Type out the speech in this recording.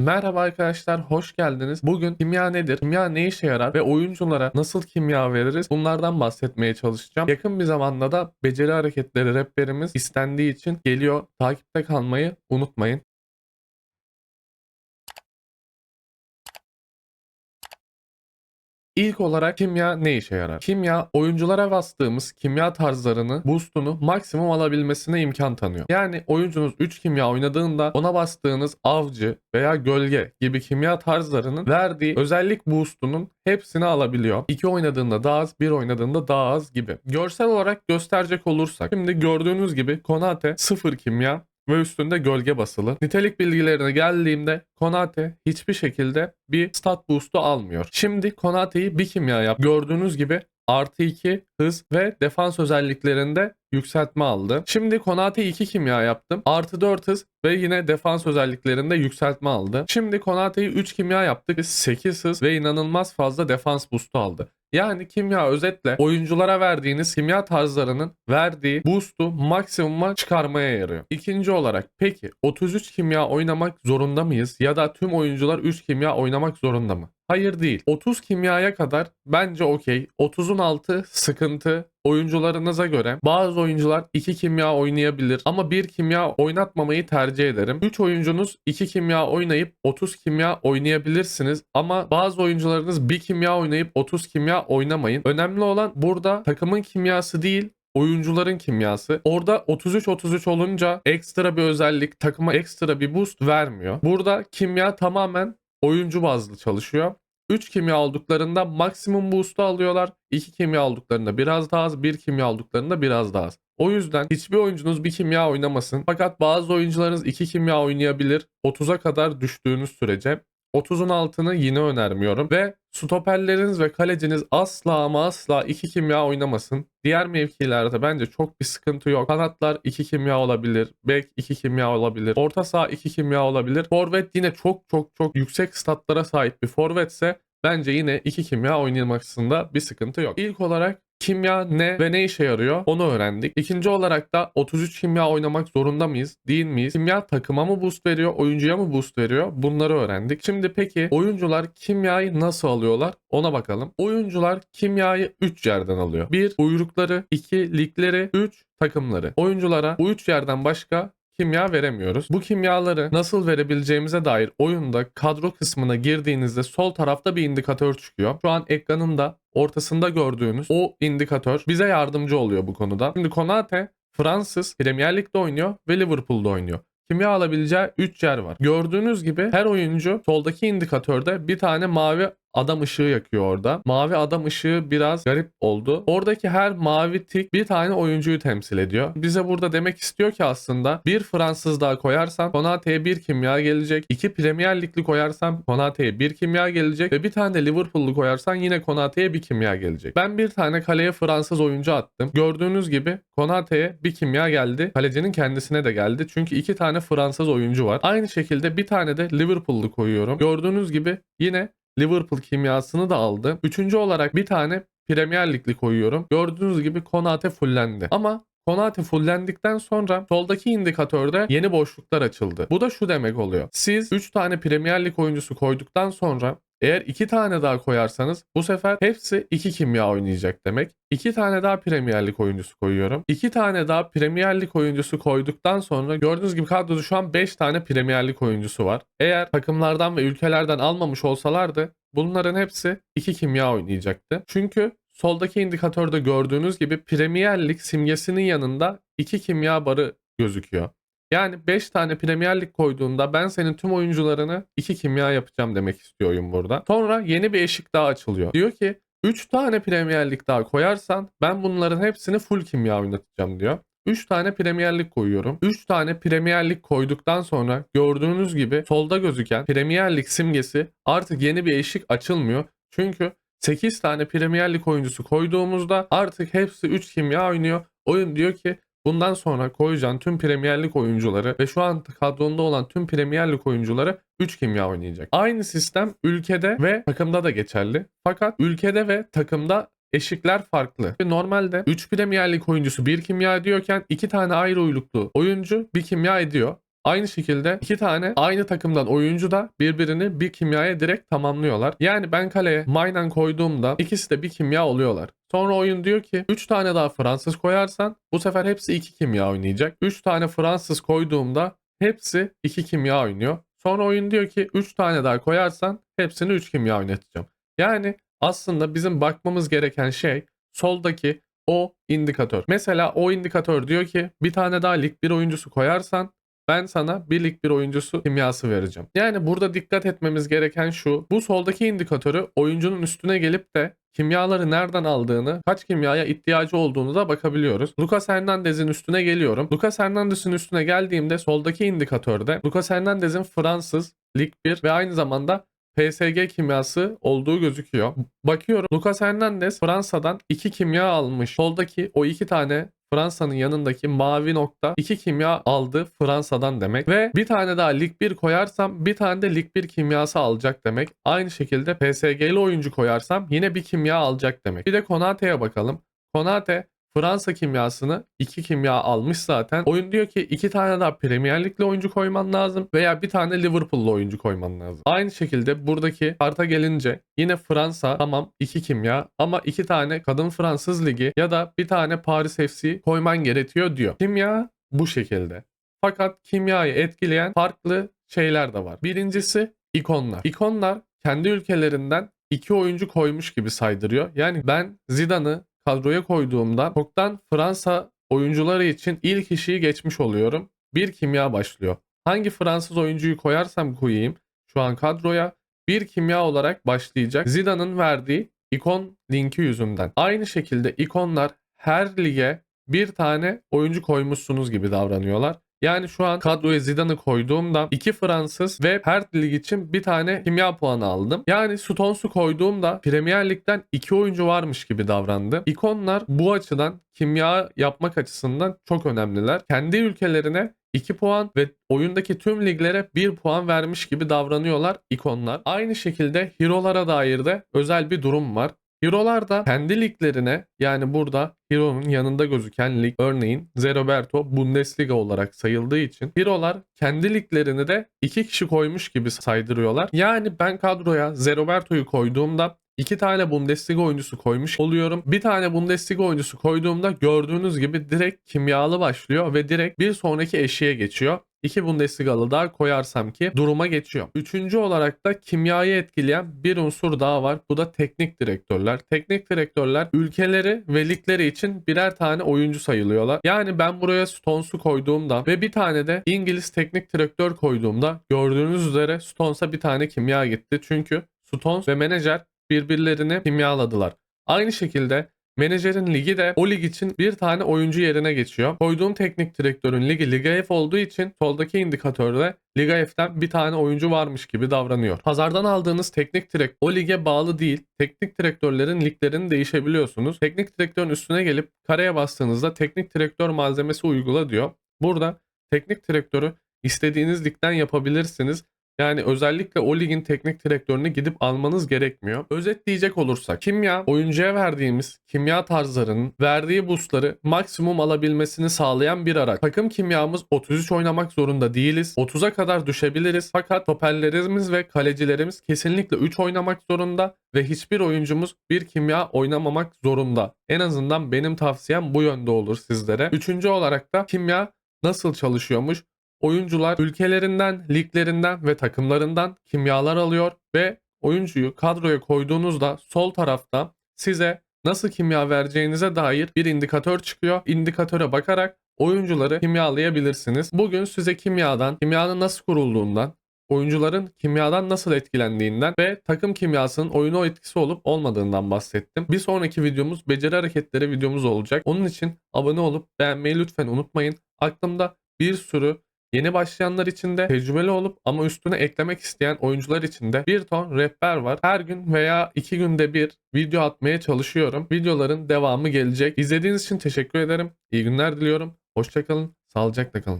Merhaba arkadaşlar, hoş geldiniz. Bugün kimya nedir, kimya ne işe yarar ve oyunculara nasıl kimya veririz bunlardan bahsetmeye çalışacağım. Yakın bir zamanda da beceri hareketleri rapperimiz istendiği için geliyor. Takipte kalmayı unutmayın. İlk olarak kimya ne işe yarar? Kimya oyunculara bastığımız kimya tarzlarını, boostunu maksimum alabilmesine imkan tanıyor. Yani oyuncunuz 3 kimya oynadığında ona bastığınız avcı veya gölge gibi kimya tarzlarının verdiği özellik boostunun hepsini alabiliyor. 2 oynadığında daha az, 1 oynadığında daha az gibi. Görsel olarak gösterecek olursak şimdi gördüğünüz gibi Konate 0 kimya ve üstünde gölge basılı. Nitelik bilgilerine geldiğimde Konate hiçbir şekilde bir stat boost'u almıyor. Şimdi Konate'yi bir kimya yap. Gördüğünüz gibi artı 2 hız ve defans özelliklerinde yükseltme aldı. Şimdi Konate 2 kimya yaptım. Artı 4 hız ve yine defans özelliklerinde yükseltme aldı. Şimdi Konate'yi 3 kimya yaptık. 8 hız ve inanılmaz fazla defans boost'u aldı. Yani kimya özetle oyunculara verdiğiniz kimya tarzlarının verdiği boost'u maksimuma çıkarmaya yarıyor. İkinci olarak peki 33 kimya oynamak zorunda mıyız ya da tüm oyuncular 3 kimya oynamak zorunda mı? Hayır değil. 30 kimyaya kadar bence okey. 30'un altı sıkıntı. Oyuncularınıza göre bazı oyuncular 2 kimya oynayabilir ama 1 kimya oynatmamayı tercih ederim. 3 oyuncunuz 2 kimya oynayıp 30 kimya oynayabilirsiniz ama bazı oyuncularınız 1 kimya oynayıp 30 kimya oynamayın. Önemli olan burada takımın kimyası değil oyuncuların kimyası. Orada 33-33 olunca ekstra bir özellik, takıma ekstra bir boost vermiyor. Burada kimya tamamen oyuncu bazlı çalışıyor. 3 kimya aldıklarında maksimum boost'u alıyorlar. 2 kimya aldıklarında biraz daha az, 1 kimya aldıklarında biraz daha az. O yüzden hiçbir oyuncunuz bir kimya oynamasın. Fakat bazı oyuncularınız 2 kimya oynayabilir. 30'a kadar düştüğünüz sürece. 30'un altını yine önermiyorum. Ve stoperleriniz ve kaleciniz asla ama asla 2 kimya oynamasın. Diğer mevkilerde bence çok bir sıkıntı yok. Kanatlar 2 kimya olabilir. Bek 2 kimya olabilir. Orta saha 2 kimya olabilir. Forvet yine çok çok çok yüksek statlara sahip bir forvetse bence yine 2 kimya oynamasında bir sıkıntı yok. İlk olarak kimya ne ve ne işe yarıyor onu öğrendik. İkinci olarak da 33 kimya oynamak zorunda mıyız? Değil miyiz? Kimya takıma mı boost veriyor? Oyuncuya mı boost veriyor? Bunları öğrendik. Şimdi peki oyuncular kimyayı nasıl alıyorlar? Ona bakalım. Oyuncular kimyayı 3 yerden alıyor. 1. Buyrukları 2. Ligleri 3 takımları. Oyunculara bu 3 yerden başka kimya veremiyoruz. Bu kimyaları nasıl verebileceğimize dair oyunda kadro kısmına girdiğinizde sol tarafta bir indikatör çıkıyor. Şu an ekranında ortasında gördüğünüz o indikatör bize yardımcı oluyor bu konuda. Şimdi Konate Fransız Premier Lig'de oynuyor ve Liverpool'da oynuyor. Kimya alabileceği 3 yer var. Gördüğünüz gibi her oyuncu soldaki indikatörde bir tane mavi adam ışığı yakıyor orada. Mavi adam ışığı biraz garip oldu. Oradaki her mavi tik bir tane oyuncuyu temsil ediyor. Bize burada demek istiyor ki aslında bir Fransız daha koyarsam Konate'ye bir kimya gelecek. İki Premier Ligli koyarsam Konate'ye bir kimya gelecek. Ve bir tane de Liverpool'lu koyarsan yine Konate'ye bir kimya gelecek. Ben bir tane kaleye Fransız oyuncu attım. Gördüğünüz gibi Konate'ye bir kimya geldi. Kalecinin kendisine de geldi. Çünkü iki tane Fransız oyuncu var. Aynı şekilde bir tane de Liverpool'lu koyuyorum. Gördüğünüz gibi yine Liverpool kimyasını da aldı. Üçüncü olarak bir tane Premier Lig'li koyuyorum. Gördüğünüz gibi Konate fullendi. Ama Konate fullendikten sonra soldaki indikatörde yeni boşluklar açıldı. Bu da şu demek oluyor. Siz 3 tane Premier Lig oyuncusu koyduktan sonra eğer 2 tane daha koyarsanız bu sefer hepsi 2 kimya oynayacak demek. 2 tane daha Premier Lig oyuncusu koyuyorum. 2 tane daha Premier Lig oyuncusu koyduktan sonra gördüğünüz gibi kadroda şu an 5 tane Premier Lig oyuncusu var. Eğer takımlardan ve ülkelerden almamış olsalardı bunların hepsi 2 kimya oynayacaktı. Çünkü soldaki indikatörde gördüğünüz gibi Premier Lig simgesinin yanında 2 kimya barı gözüküyor. Yani 5 tane Premier Lig koyduğunda ben senin tüm oyuncularını 2 kimya yapacağım demek istiyor oyun burada. Sonra yeni bir eşik daha açılıyor. Diyor ki 3 tane Premier Lig daha koyarsan ben bunların hepsini full kimya oynatacağım diyor. 3 tane Premier Lig koyuyorum. 3 tane Premier Lig koyduktan sonra gördüğünüz gibi solda gözüken Premier Lig simgesi artık yeni bir eşik açılmıyor. Çünkü 8 tane Premier Lig oyuncusu koyduğumuzda artık hepsi 3 kimya oynuyor. Oyun diyor ki bundan sonra koyacağın tüm Premier Lig oyuncuları ve şu an kadronda olan tüm Premier Lig oyuncuları 3 kimya oynayacak. Aynı sistem ülkede ve takımda da geçerli. Fakat ülkede ve takımda eşikler farklı. Normalde 3 Premier Lig oyuncusu 1 kimya ediyorken 2 tane ayrı uyruklu oyuncu 1 kimya ediyor. Aynı şekilde iki tane aynı takımdan oyuncu da birbirini bir kimyaya direkt tamamlıyorlar. Yani ben kaleye Maynan koyduğumda ikisi de bir kimya oluyorlar. Sonra oyun diyor ki 3 tane daha Fransız koyarsan bu sefer hepsi 2 kimya oynayacak. 3 tane Fransız koyduğumda hepsi 2 kimya oynuyor. Sonra oyun diyor ki 3 tane daha koyarsan hepsini 3 kimya oynatacağım. Yani aslında bizim bakmamız gereken şey soldaki o indikatör. Mesela o indikatör diyor ki bir tane daha lig 1 oyuncusu koyarsan ben sana bir lig bir oyuncusu kimyası vereceğim. Yani burada dikkat etmemiz gereken şu. Bu soldaki indikatörü oyuncunun üstüne gelip de kimyaları nereden aldığını, kaç kimyaya ihtiyacı olduğunu da bakabiliyoruz. Lucas Hernandez'in üstüne geliyorum. Lucas Hernandez'in üstüne geldiğimde soldaki indikatörde Lucas Hernandez'in Fransız Lig 1 ve aynı zamanda PSG kimyası olduğu gözüküyor. Bakıyorum Lucas Hernandez Fransa'dan 2 kimya almış. Soldaki o iki tane Fransa'nın yanındaki mavi nokta 2 kimya aldı Fransa'dan demek. Ve bir tane daha Lig 1 koyarsam bir tane de Lig 1 kimyası alacak demek. Aynı şekilde PSG'li oyuncu koyarsam yine bir kimya alacak demek. Bir de Konate'ye bakalım. Konate Fransa kimyasını 2 kimya almış zaten. Oyun diyor ki 2 tane daha Premier Lig'li oyuncu koyman lazım veya bir tane Liverpool'lu oyuncu koyman lazım. Aynı şekilde buradaki karta gelince yine Fransa tamam 2 kimya ama 2 tane kadın Fransız ligi ya da bir tane Paris FC koyman gerekiyor diyor. Kimya bu şekilde. Fakat kimyayı etkileyen farklı şeyler de var. Birincisi ikonlar. İkonlar kendi ülkelerinden iki oyuncu koymuş gibi saydırıyor. Yani ben Zidane'ı kadroya koyduğumda çoktan Fransa oyuncuları için ilk işi geçmiş oluyorum. Bir kimya başlıyor. Hangi Fransız oyuncuyu koyarsam koyayım şu an kadroya bir kimya olarak başlayacak. Zidane'ın verdiği ikon linki yüzünden. Aynı şekilde ikonlar her lige bir tane oyuncu koymuşsunuz gibi davranıyorlar. Yani şu an kadroya Zidane'ı koyduğumda iki Fransız ve her lig için bir tane kimya puanı aldım. Yani Stones'u koyduğumda Premier Lig'den iki oyuncu varmış gibi davrandı. İkonlar bu açıdan kimya yapmak açısından çok önemliler. Kendi ülkelerine 2 puan ve oyundaki tüm liglere 1 puan vermiş gibi davranıyorlar ikonlar. Aynı şekilde hero'lara dair de özel bir durum var. Hero'lar da kendi liglerine yani burada Hero'nun yanında gözüken lig örneğin Zeroberto Bundesliga olarak sayıldığı için Hero'lar kendi liglerini de iki kişi koymuş gibi saydırıyorlar. Yani ben kadroya Zeroberto'yu koyduğumda iki tane Bundesliga oyuncusu koymuş oluyorum. Bir tane Bundesliga oyuncusu koyduğumda gördüğünüz gibi direkt kimyalı başlıyor ve direkt bir sonraki eşiğe geçiyor. İki Bundesligalı daha koyarsam ki duruma geçiyor. Üçüncü olarak da kimyayı etkileyen bir unsur daha var. Bu da teknik direktörler. Teknik direktörler ülkeleri ve ligleri için birer tane oyuncu sayılıyorlar. Yani ben buraya Stones'u koyduğumda ve bir tane de İngiliz teknik direktör koyduğumda gördüğünüz üzere Stones'a bir tane kimya gitti. Çünkü Stones ve menajer birbirlerini kimyaladılar. Aynı şekilde Menajerin ligi de o lig için bir tane oyuncu yerine geçiyor. Koyduğum teknik direktörün ligi Liga F olduğu için soldaki indikatörde Liga F'ten bir tane oyuncu varmış gibi davranıyor. Pazardan aldığınız teknik direktör o lige bağlı değil. Teknik direktörlerin liglerini değişebiliyorsunuz. Teknik direktörün üstüne gelip kareye bastığınızda teknik direktör malzemesi uygula diyor. Burada teknik direktörü istediğiniz ligden yapabilirsiniz. Yani özellikle o ligin teknik direktörünü gidip almanız gerekmiyor. Özetleyecek olursak kimya oyuncuya verdiğimiz kimya tarzlarının verdiği boostları maksimum alabilmesini sağlayan bir araç. Takım kimyamız 33 oynamak zorunda değiliz. 30'a kadar düşebiliriz. Fakat stoperlerimiz ve kalecilerimiz kesinlikle 3 oynamak zorunda ve hiçbir oyuncumuz bir kimya oynamamak zorunda. En azından benim tavsiyem bu yönde olur sizlere. Üçüncü olarak da kimya nasıl çalışıyormuş? Oyuncular ülkelerinden, liglerinden ve takımlarından kimyalar alıyor ve oyuncuyu kadroya koyduğunuzda sol tarafta size nasıl kimya vereceğinize dair bir indikatör çıkıyor. İndikatöre bakarak oyuncuları kimyalayabilirsiniz. Bugün size kimyadan, kimyanın nasıl kurulduğundan, oyuncuların kimyadan nasıl etkilendiğinden ve takım kimyasının oyuna o etkisi olup olmadığından bahsettim. Bir sonraki videomuz beceri hareketleri videomuz olacak. Onun için abone olup beğenmeyi lütfen unutmayın. Aklımda bir sürü Yeni başlayanlar için de tecrübeli olup ama üstüne eklemek isteyen oyuncular için de bir ton rehber var. Her gün veya iki günde bir video atmaya çalışıyorum. Videoların devamı gelecek. İzlediğiniz için teşekkür ederim. İyi günler diliyorum. Hoşçakalın. Sağlıcakla kalın.